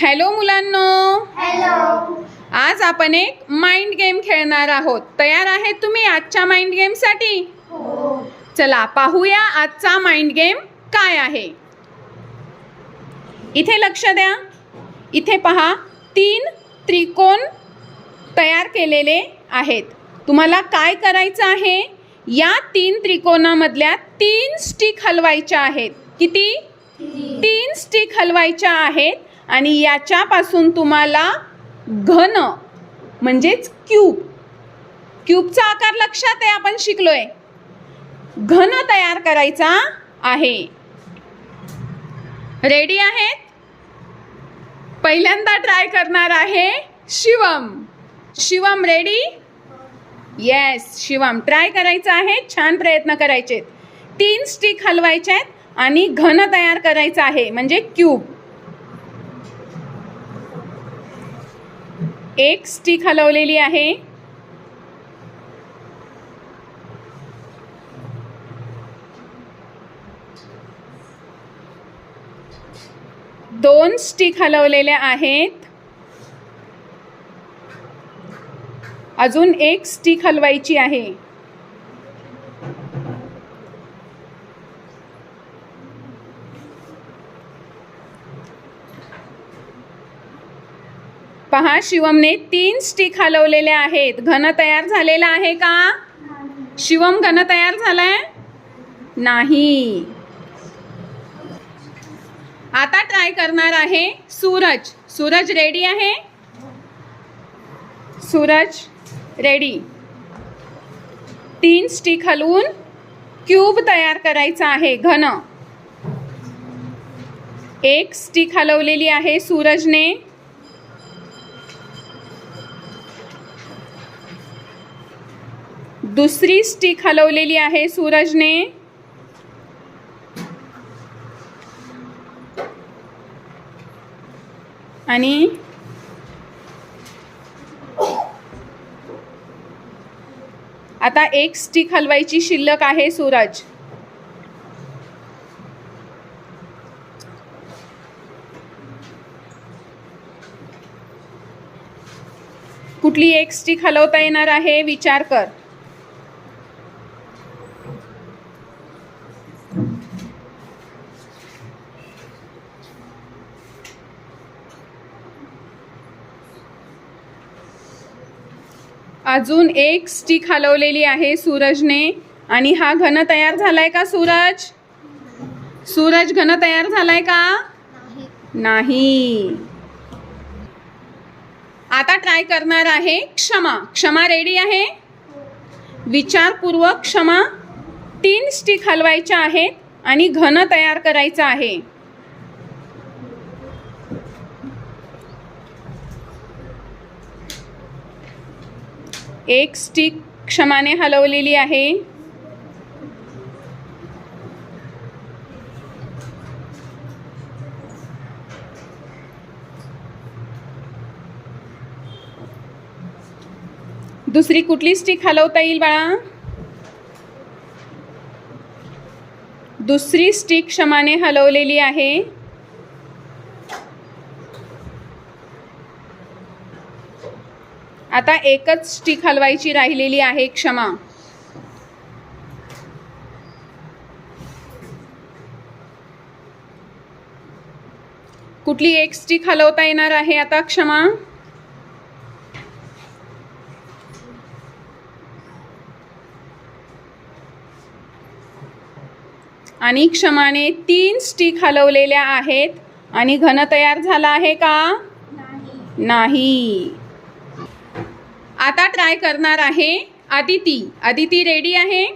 Hello मुलांनो. Hello. आज आपण एक माइंड गेम खेळणार आहोत. तयार आहेत तुम्ही आजच्या माइंड गेमसाठी हो. चला पाहूया आजचा माइंड गेम काय आहे. इथे लक्ष द्या. इथे पहा तीन त्रिकोण तयार केलेले आहेत. तुम्हाला काय करायचं आहे? या तीन त्रिकोणामधल्या तीन स्टिक हलवायच्या आहेत. किती? तीन. स्टिक हलवायच्या आहेत. आणि याच्यापासून तुम्हाला घन म्हणजेच क्यूब. क्यूबचा आकार लक्षात आहे आपण शिकलोय. घन तयार करायचा आहे. रेडी आहेत? पहिल्यांदा ट्राय करणार आहे Shivam. Shivam ready yes Shivam. Try करायचं आहे छान प्रयत्न करायचे तीन स्टिक हलवायचे आहेत आणि घन तयार करायचं आहे म्हणजे क्यूब. एक स्टिक हलवलेली आहे. दोन स्टिक हलवलेल्या आहेत. अजून एक स्टिक हलवायची आहे. पहा शिवमने तीन स्टिक हलवलेले आहेत. घन तयार झालेला आहे का? शिवम घन तयार झालाय? नाही. आता ट्राय करणार आहे सूरज. सूरज रेडी आहे? सूरज रेडी तीन स्टिक हलवून क्यूब तयार करायचा आहे घन. एक स्टिक हलवलेली आहे सूरजने. दुसरी स्टिक हलवलेली आहे सूरजने. आणि आता एक स्टिक हलवायची शिल्लक आहे सूरज. कुठली एक स्टिक हलवता येणार आहे? विचार कर. अजून एक स्टिक हलवलेली आहे सूरजने. आणि हा घन तयार झालाय का सूरज? सूरज घन तयार झालाय का? नाही. आता ट्राय करणार आहे क्षमा. क्षमा रेडी आहे? विचारपूर्वक क्षमा तीन स्टिक हलवायच्या आहेत आणि घन तयार करायचं आहे. एक स्टिक क्षमाने हलवलेली आहे. दुसरी कुठली स्टिक हलवता येईल बाळा? दुसरी स्टिक क्षमाने हलवलेली आहे. आता एकच स्टिक हलवायची राहिलेली आहे क्षमा. कुठली एक स्टिक हलवता येणार आहे आता क्षमा? आणि क्षमाने तीन स्टिक हलवलेल्या आहेत. आणि घन तयार झाला आहे का? नाही. आता ट्राय करणार आहे आदिती आदिती रेडी आहे?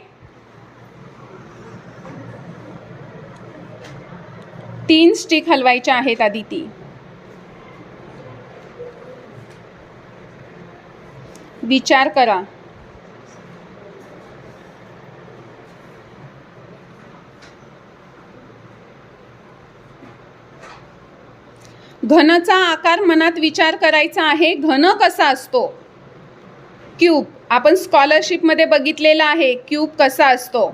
तीन स्टिक हलवायच्या आहेत आदिती विचार करा. घनचा आकार मनात विचार करायचा आहे. घन कसा असतो? क्यूब. आपण स्कॉलरशिपमध्ये बघितलेला आहे. क्यूब कसा असतो?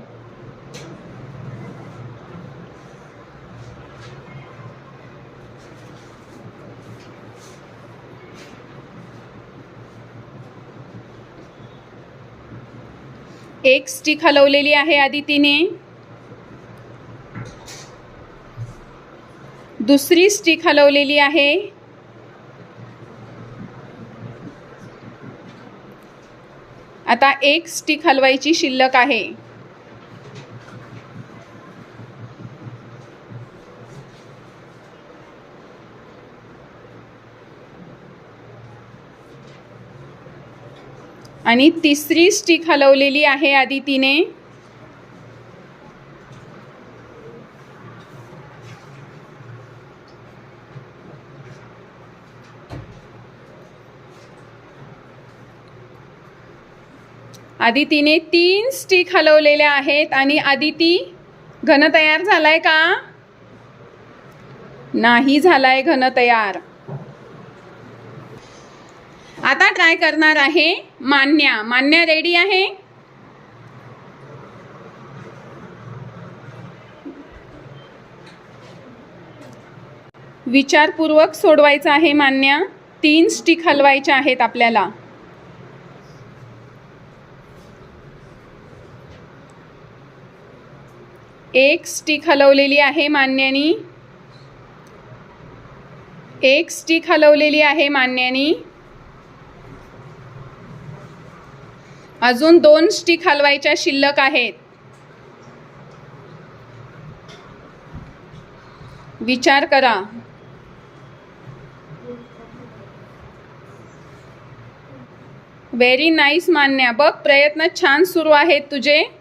एक स्टिक हलवलेली आहे आदितीने. दुसरी स्टिक हलवलेली आहे. आता एक स्टिक हलवायची शिल्लक आहे. आणि तिसरी स्टिक हलवलेली आहे आदितीने. आदितीने तीन स्टिक हलवलेल्या आहेत आणि आदिती घन तयार झालाय का? नाही झालाय घन तयार. आता ट्राय करणार आहे मान्या. मान्या रेडी आहे? विचारपूर्वक सोडवायचं आहे मान्या. तीन स्टिक हलवायच्या आहेत आपल्याला. एक स्टिक हलवलेली आहे मान्यानी. एक स्टिक हलवलेली आहे मान्यानी. अजून दोन स्टिक हलवायच्या शिल्लक आहेत. विचार करा. Very nice Manya. बघ प्रयत्न छान सुरू आहेत तुझे.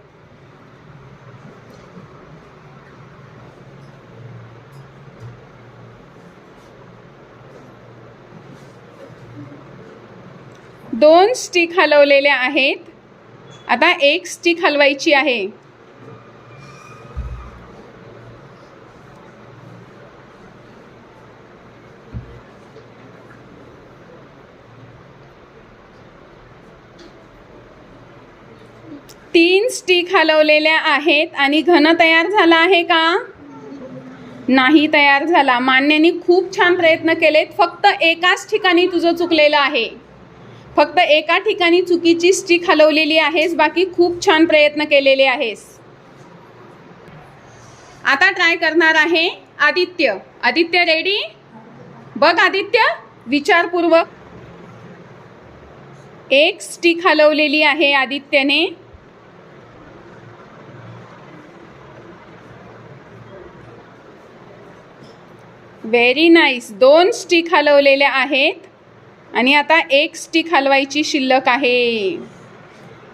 दोन स्टिक हलवलेल्या आहेत. आता एक स्टिक हलवायची आहे. तीन स्टिक हलवलेल्या आहेत आणि घन तयार झाला आहे का? नाही तयार झाला. मान्यानी खूप छान प्रयत्न केलेत. फक्त एकाच ठिकाणी तुझं चुकलेलं आहे. फक्त एका ठिकाणी चुकीची स्टिक हलवलेली आहेस बाकी खूप छान प्रयत्न केलेले आहेस. आता ट्राय करणार आहे आदित्य. आदित्य रेडी बघ आदित्य विचारपूर्वक. एक स्टिक हलवलेली आहे आदित्यने. व्हेरी नाईस दोन स्टिक हलवलेल्या आहेत. आणि आता एक स्टिक हलवायची शिल्लक आहे.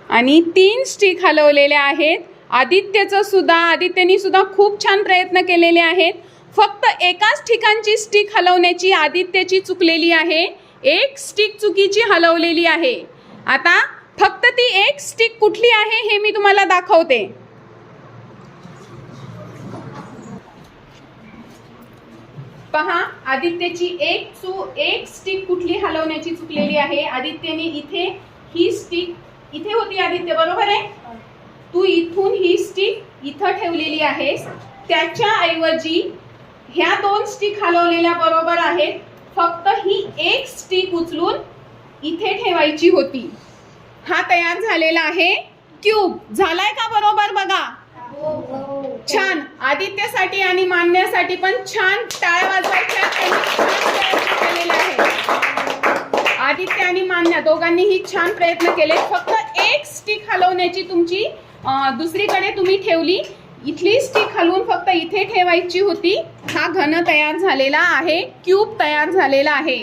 आणि तीन स्टिक हलवलेल्या आहेत. आदित्यचं सुद्धा आदित्यनी सुद्धा खूप छान प्रयत्न केलेले आहेत. फक्त एकाच ठिकाणची स्टिक हलवण्याची आदित्यची चुकलेली आहे. एक स्टिक चुकीची हलवलेली आहे. आता फक्त ती एक स्टिक कुठली आहे हे मी तुम्हाला दाखवते. पहा आदित्यची एक चू एक स्टिक कुठली हलवण्याची चुकलेली आहे? आदित्यने इथे ही स्टिक इथे होती आदित्य बरोबर आहे? तू इथून ही स्टिक इथं ठेवलेली आहेस. त्याच्या ऐवजी ह्या दोन स्टिक हलवलेल्या बरोबर आहेत. फक्त ही एक स्टिक उचलून इथे ठेवायची होती. हा तयार झालेला आहे. क्यूब झालाय का बरोबर बघा? हो, हो. छान. आदित्यसाठी आणि मान्यासाठी पण छान टाळ्या वाजवायच्या आहे. आदित्य आणि मान्या दोघांनीही छान प्रयत्न केले. फक्त एक स्टिक हलवण्याची तुमची दुसरीकडे तुम्ही ठेवली. इथली स्टिक हलवून फक्त इथे ठेवायची होती. हा घन तयार झालेला आहे. क्यूब तयार झालेला आहे.